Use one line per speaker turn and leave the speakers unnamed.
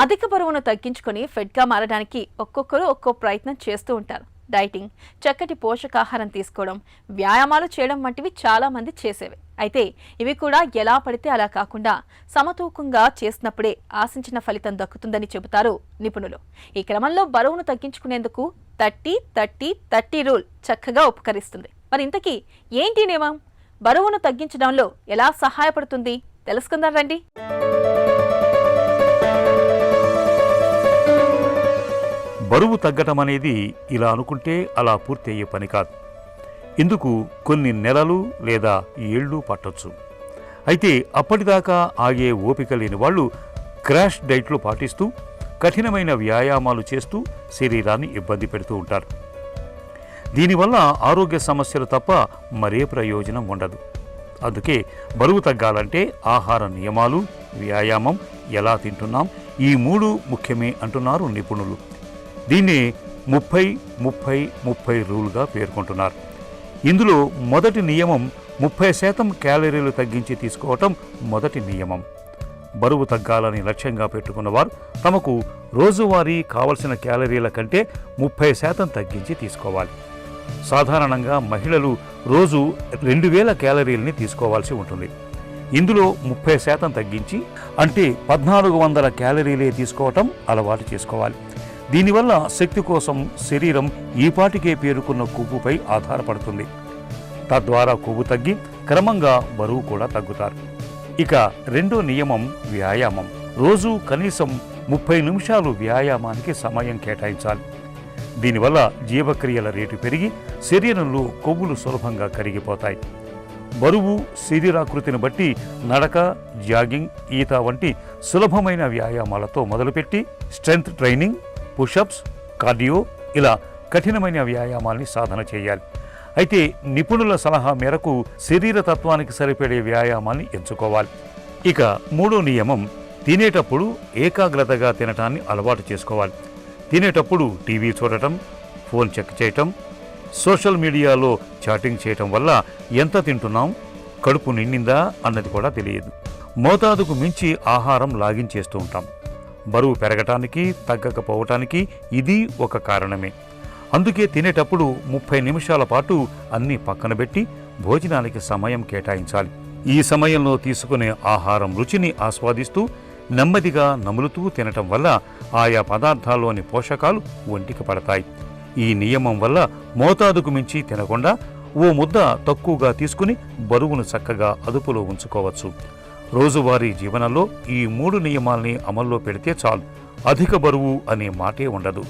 అధిక బరువును తగ్గించుకొని ఫిట్గా మారడానికి ఒక్కొక్కరు ఒక్కో ప్రయత్నం చేస్తూ ఉంటారు. డైటింగ్ చక్కటి పోషకాహారం తీసుకోవడం వ్యాయామాలు చేయడం వంటివి చాలా మంది చేసేవి. అయితే ఇవి కూడా ఎలా పడితే అలా కాకుండా సమతూకంగా చేసినప్పుడే ఆశించిన ఫలితం దక్కుతుందని చెబుతారు నిపుణులు. ఈ క్రమంలో బరువును తగ్గించుకునేందుకు థర్టీ థర్టీ థర్టీ రూల్ చక్కగా ఉపకరిస్తుంది. మరి ఇంతకీ ఏంటి నియమం? బరువును తగ్గించడంలో ఎలా సహాయపడుతుంది? తెలుసుకుందాం రండి.
బరువు తగ్గటం అనేది ఇలా అనుకుంటే అలా పూర్తి అయ్యే పని కాదు. ఇందుకు కొన్ని నెలలు లేదా ఏళ్ళు పట్టొచ్చు. అయితే అప్పటిదాకా ఆగే ఓపిక లేని వాళ్ళు క్రాష్ డైట్లు పాటిస్తూ కఠినమైన వ్యాయామాలు చేస్తూ శరీరాన్ని ఇబ్బంది పెడుతూ ఉంటారు. దీనివల్ల ఆరోగ్య సమస్యలు తప్ప మరే ప్రయోజనం ఉండదు. అందుకే బరువు తగ్గాలంటే ఆహార నియమాలు వ్యాయామం ఎలా తింటున్నాం ఈ మూడు ముఖ్యమే అంటున్నారు నిపుణులు. దీన్ని ముప్పై ముప్పై ముప్పై రూల్గా పేర్కొంటున్నారు. ఇందులో మొదటి నియమం ముప్పై శాతం క్యాలరీలు తగ్గించి తీసుకోవటం మొదటి నియమం. బరువు తగ్గాలని లక్ష్యంగా పెట్టుకున్నవారు తమకు రోజువారీ కావలసిన క్యాలరీల కంటే ముప్పై శాతం తగ్గించి తీసుకోవాలి. సాధారణంగా మహిళలు రోజు రెండు వేల క్యాలరీలని తీసుకోవాల్సి ఉంటుంది. ఇందులో ముప్పై శాతం తగ్గించి అంటే పద్నాలుగు వందల క్యాలరీలే తీసుకోవటం అలవాటు చేసుకోవాలి. దీనివల్ల శక్తి కోసం శరీరం ఈపాటికే పేరుకున్న కొవ్వుపై ఆధారపడుతుంది. తద్వారా కొవ్వు తగ్గి క్రమంగా బరువు కూడా తగ్గుతారు. ఇక రెండో నియమం వ్యాయామం. రోజు కనీసం ముప్పై నిమిషాలు వ్యాయామానికి సమయం కేటాయించాలి. దీనివల్ల జీవక్రియల రేటు పెరిగి శరీరంలో కొవ్వులు సులభంగా కరిగిపోతాయి. బరువు శరీరాకృతిని బట్టి నడక జాగింగ్ ఈత వంటి సులభమైన వ్యాయామాలతో మొదలుపెట్టి స్ట్రెంగ్త్ ట్రైనింగ్ పుషప్స్ కార్డియో ఇలా కఠినమైన వ్యాయామాల్ని సాధన చేయాలి. అయితే నిపుణుల సలహా మేరకు శరీర తత్వానికి సరిపడే వ్యాయామాన్ని ఎంచుకోవాలి. ఇక మూడో నియమం తినేటప్పుడు ఏకాగ్రతగా తినటాన్ని అలవాటు చేసుకోవాలి. తినేటప్పుడు టీవీ చూడటం ఫోన్ చెక్ చేయటం సోషల్ మీడియాలో చాటింగ్ చేయటం వల్ల ఎంత తింటున్నాం కడుపు నిండిందా అన్నది కూడా తెలియదు. మోతాదుకు మించి ఆహారం లాగించేస్తూ ఉంటాం. బరువు పెరగటానికి తగ్గకపోవటానికి ఇది ఒక కారణమే. అందుకే తినేటప్పుడు ముప్పై నిమిషాల పాటు అన్నీ పక్కన పెట్టి భోజనానికి సమయం కేటాయించాలి. ఈ సమయంలో తీసుకునే ఆహారం రుచిని ఆస్వాదిస్తూ నెమ్మదిగా నములుతూ తినటం వల్ల ఆయా పదార్థాల్లోని పోషకాలు ఒంటికి పడతాయి. ఈ నియమం వల్ల మోతాదుకు మించి తినకుండా ఓ ముద్ద తక్కువగా తీసుకుని బరువును చక్కగా అదుపులో ఉంచుకోవచ్చు. రోజువారీ జీవనంలో ఈ మూడు నియమాల్ని అమల్లో పెడితే చాలు. అధిక బరువు అనే మాటే ఉండదు.